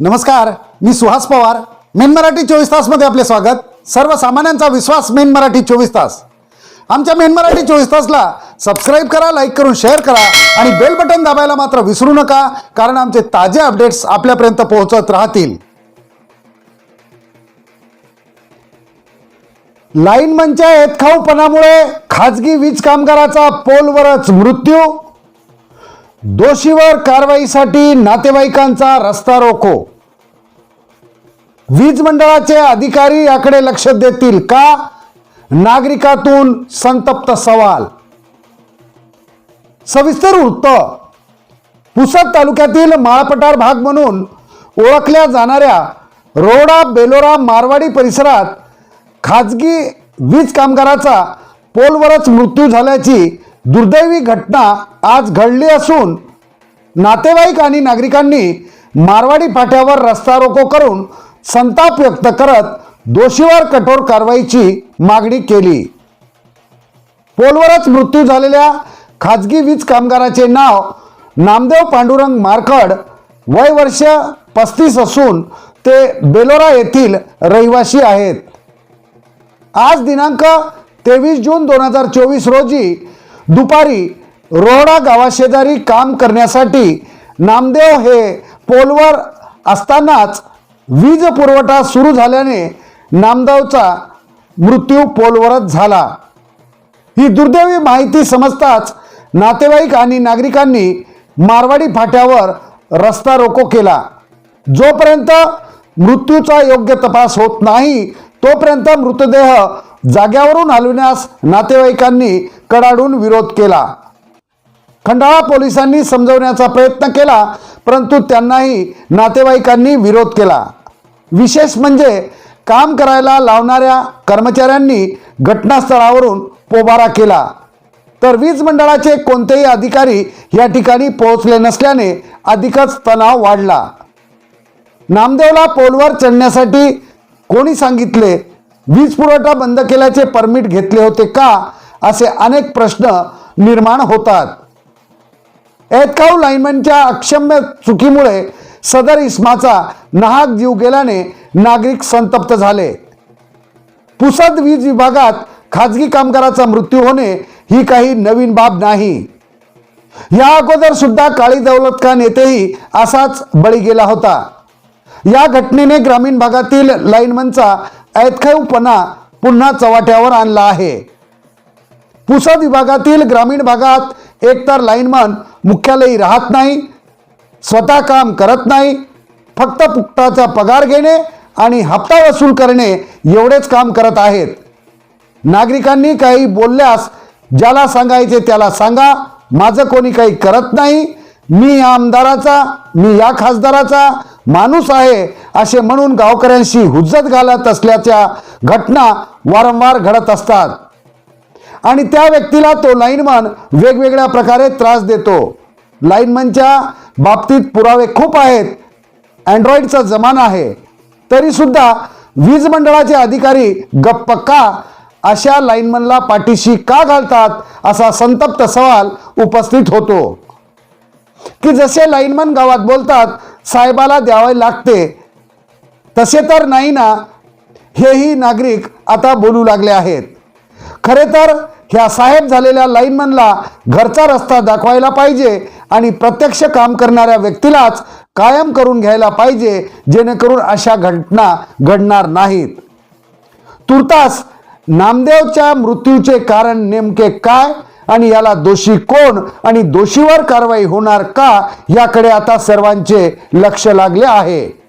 नमस्कार मी सुहास पवार. मेन मराठी चोवीस तासमध्ये आपले स्वागत. सर्वसामान्यांचा विश्वास मेन मराठी चोवीस तास. आमच्या मेन मराठी चोवीस तासला सबस्क्राईब करा लाईक करून शेअर करा आणि बेल बटन दाबायला मात्र विसरू नका कारण आमचे ताजे अपडेट्स आपल्यापर्यंत पोहोचत राहतील. लाईनमनच्या एतखाऊपणामुळे खाजगी वीज कामगाराचा पोलवरच मृत्यू दोषीवर कारवाईसाठी नातेवाईकांचा रस्ता रोको. वीज मंडळाचे अधिकारी याकडे लक्ष देतील का? नागरिकातून संतप्त सवाल. सविस्तर वृत्त. पुसद तालुक्यातील माळपटार भाग म्हणून ओळखल्या जाणाऱ्या रोडा बेलोरा मारवाडी परिसरात खाजगी वीज कामगाराचा पोलवरच मृत्यू झाल्याची दुर्दैवी घटना आज घडली असून नातेवाईक आणि नागरिकांनी मारवाडी फाट्यावर रस्ता रोको करून संताप व्यक्त करत दोषीवर कठोर कारवाईची मागणी केली. पोलवरच मृत्यू झालेल्या खाजगी वीज कामगाराचे नाव नामदेव पांडुरंग मारखड वय वर्ष पस्तीस असून ते बेलोरा येथील रहिवासी आहेत. आज दिनांक तेवीस जून दोन हजार चोवीस रोजी दुपारी रोहडा गावाशेजारी काम करण्यासाठी नामदेव हे पोलवर असतानाच वीज पुरवठा सुरू झाल्याने नामदेवचा मृत्यू पोलवरच झाला. ही दुर्दैवी माहिती समजताच नातेवाईक आणि नागरिकांनी मारवाडी फाट्यावर रस्ता रोको केला. जोपर्यंत मृत्यूचा योग्य तपास होत नाही तोपर्यंत मृतदेह जाग्यावरून हलविण्यास नातेवाईकांनी कडाडून विरोध केला. खंडाळा पोलिसांनी समजवण्याचा प्रयत्न केला परंतु त्यांनाही नातेवाईकांनी विरोध केला. विशेष म्हणजे काम करायला लावणाऱ्या कर्मचाऱ्यांनी घटनास्थळावरून पोबारा केला. तर वीज मंडळाचे कोणतेही अधिकारी या ठिकाणी पोहोचले नसल्याने अधिकच तणाव वाढला. नामदेवला पोलवर चढण्यासाठी कोणी सांगितले? वीज पुरवठा बंद केल्याचे परमिट घेतले होते का? असे अनेक प्रश्न निर्माण होतात. एतकाऊ लाईनमॅनच्या अक्षम्य चुकीमुळे सदर इस्माचा नाहक जीव गेल्याने नागरिक संतप्त झाले. पुसद वीज विभागात खाजगी कामगाराचा मृत्यू होणे ही काही नवीन बाब नाही. या अगोदर सुद्धा काळी दौलत खान येथेही असाच बळी गेला होता. या घटनेने ग्रामीण भागातील लाईनमनचा ऐतखाऊपणा पुन्हा चव्हाट्यावर आणला आहे. पुसद विभागातील ग्रामीण भागात एकतर लाईनमन मुख्यालयी राहत नाही स्वतः काम करत नाही फक्त फुकटाचा पगार घेणे आणि हप्ता वसूल करणे एवढेच काम करत आहेत. नागरिकांनी काही बोलल्यास ज्याला सांगायचे त्याला सांगा माझं कोणी काही करत नाही मी या आमदाराचा मी या खासदाराचा माणूस आहे असे म्हणून गावकऱ्यांशी हुज्जत घालत असल्याच्या घटना वारंवार घडत असतात. आणि त्या व्यक्तीला तो लाईनमन वेगवेगळ्या प्रकारे त्रास देतो. लाईनमनच्या बाबतीत पुरावे खूप आहेत. अँड्रॉइडचा जमाना आहे. तरीसुद्धा वीज मंडळाचे अधिकारी गप्प का? अशा लाईनमनला पाठीशी का घालतात? असा संतप्त सवाल उपस्थित होतो. की जसे लाईनमन गावात बोलतात साहेबाला द्यावे लागते. तसे तर नाही ना? हेही नागरिक आता बोलू लागले आहेत. खरे तर ह्या साहेब झालेल्या लाईनमनला घरचा रस्ता दाखवायला पाहिजे आणि प्रत्यक्ष काम करणाऱ्या व्यक्तीलाच कायम करून घ्यायला पाहिजे जेणेकरून अशा घटना घडणार नाहीत. तुर्तास नामदेवच्या मृत्यूचे कारण नेमके काय? आणि याला दोषी कोण आणि दोषीवर कारवाई होणार का याकडे आता सर्वांचे लक्ष लागले आहे.